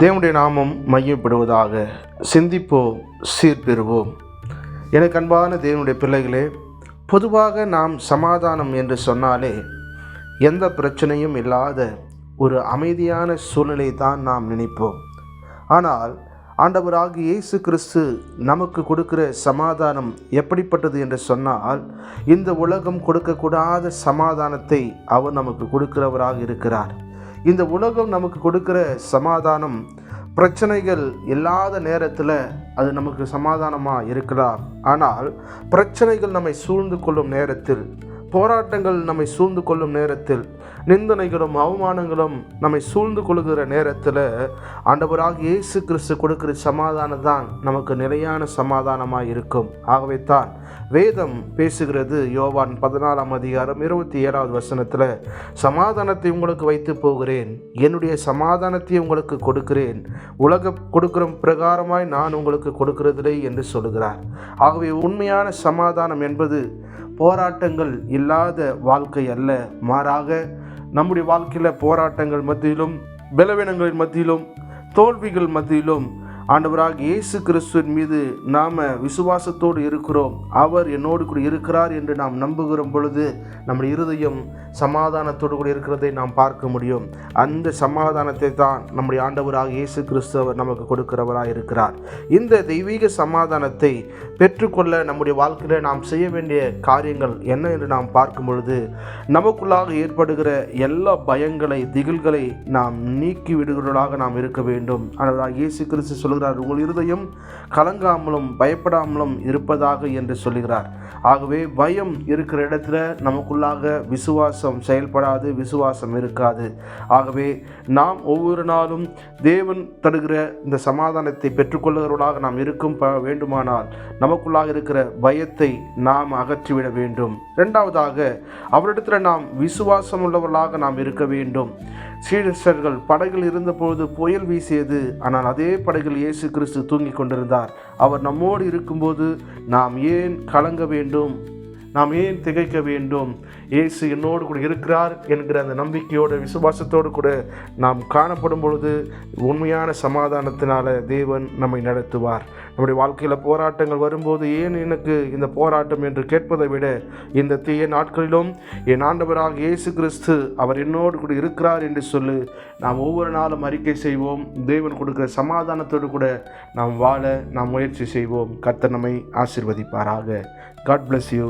தேவனுடைய நாமம் மையப்படுவதாக சிந்திப்போம் சீர்பெறுவோம். எனக்கு அன்பான தேவனுடைய பிள்ளைகளே பொதுவாக நாம் சமாதானம் என்று சொன்னாலே எந்த பிரச்சனையும் இல்லாத ஒரு அமைதியான சூழ்நிலை தான் நாம் நினைப்போம். ஆனால் ஆண்டவராக இயேசு கிறிஸ்து நமக்கு கொடுக்கிற சமாதானம் எப்படிப்பட்டது என்று சொன்னால் இந்த உலகம் கொடுக்கக்கூடாத சமாதானத்தை அவர் நமக்கு கொடுக்கிறவராக இருக்கிறார். இந்த உலகம் நமக்கு கொடுக்குற சமாதானம் பிரச்சனைகள் இல்லாத நேரத்தில் அது நமக்கு சமாதானமாக இருக்கலாம் ஆனால் பிரச்சனைகள் நம்மை சூழ்ந்து கொள்ளும் நேரத்தில் போராட்டங்கள் நம்மை சூழ்ந்து கொள்ளும் நேரத்தில் நிந்தனைகளும் அவமானங்களும் நம்மை சூழ்ந்து கொள்கிற நேரத்தில் ஆண்டவராக இயேசு கிறிஸ்து கொடுக்கிற சமாதானம் தான் நமக்கு நிலையான சமாதானமாக இருக்கும். ஆகவே தான் வேதம் பேசுகிறது யோவான் பதினாலாம் அதிகாரம் இருபத்தி ஏழாவது வசனத்தில் சமாதானத்தை உங்களுக்கு வைத்து போகிறேன் என்னுடைய சமாதானத்தை உங்களுக்கு கொடுக்கிறேன் உலக கொடுக்கிற பிரகாரமாய் நான் உங்களுக்கு கொடுக்கிறதில்லை என்று சொல்கிறார் ஆகவே உண்மையான சமாதானம் என்பது போராட்டங்கள் இல்லாத வாழ்க்கை அல்ல. மாறாக நம்முடைய வாழ்க்கையில் போராட்டங்கள் மத்தியிலும் பலவீனங்களின் மத்தியிலும் தோல்விகள் மத்தியிலும் ஆண்டவராக இயேசு கிறிஸ்துவின் மீது நாம் விசுவாசத்தோடு இருக்கிறோம். அவர் என்னோடு கூட இருக்கிறார் என்று நாம் நம்புகிற பொழுது நம்முடைய இருதயம் சமாதானத்தோடு கூட இருக்கிறதை நாம் பார்க்க முடியும். அந்த சமாதானத்தை தான் நம்முடைய ஆண்டவராக இயேசு கிறிஸ்து அவர் நமக்கு கொடுக்கிறவராக இருக்கிறார். இந்த தெய்வீக சமாதானத்தை பெற்றுக்கொள்ள நம்முடைய வாழ்க்கையில் நாம் செய்ய வேண்டிய காரியங்கள் என்ன என்று நாம் பார்க்கும் பொழுது நமக்குள்ளாக ஏற்படுகிற எல்லா பயங்களை திகில்களை நாம் நீக்கி விடுகிறவர்களாக நாம் இருக்க வேண்டும். ஆனால் இயேசு கிறிஸ்து சொல்கிறார் உங்கள் இருதயம் கலங்காமலும் பயப்படாமலும் இருப்பதாக என்று சொல்கிறார் ஆகவே பயம் இருக்கிற இடத்துல நமக்குள்ளாக விசுவாசம் செயல்படாது விசுவாசம் இருக்காது. ஆகவே நாம் ஒவ்வொரு நாளும் தேவன் தருகிற இந்த சமாதானத்தை பெற்றுக்கொள்கிறவர்களாக நாம் இருக்கும் ப வேண்டுமானால் நமக்குள்ளாக இருக்கிற பயத்தை நாம் அகற்றிவிட வேண்டும். இரண்டாவதாக அவரிடத்தில் நாம் விசுவாசம் உள்ளவர்களாக நாம் இருக்க வேண்டும். சீடர்கள் படகில் இருந்தபொழுது புயல் வீசியது. ஆனால் அதே படகில் இயேசு கிறிஸ்து தூங்கிக் கொண்டிருந்தார். அவர் நம்மோடு இருக்கும்போது நாம் ஏன் கலங்க வேண்டும்? நாம் ஏன் திகைக்க வேண்டும்? இயேசு என்னோடு கூட இருக்கிறார் என்கிற அந்த நம்பிக்கையோட விசுவாசத்தோடு கூட நாம் காணப்படும் பொழுது உண்மையான சமாதானத்தினால தேவன் நம்மை நடத்துவார். நம்முடைய வாழ்க்கையில் போராட்டங்கள் வரும்போது ஏன் எனக்கு இந்த போராட்டம் என்று கேட்பதை விட இந்த தீய நாட்களிலும் என் ஆண்டவராக இயேசு கிறிஸ்து அவர் என்னோடு கூட இருக்கிறார் என்று சொல்லி. நாம் ஒவ்வொரு நாளும் அறிக்கை செய்வோம். தேவன் கொடுக்கிற சமாதானத்தோடு கூட நாம் வாழ நாம் முயற்சி செய்வோம். கர்த்தர் நம்மை ஆசிர்வதிப்பாராக. God bless you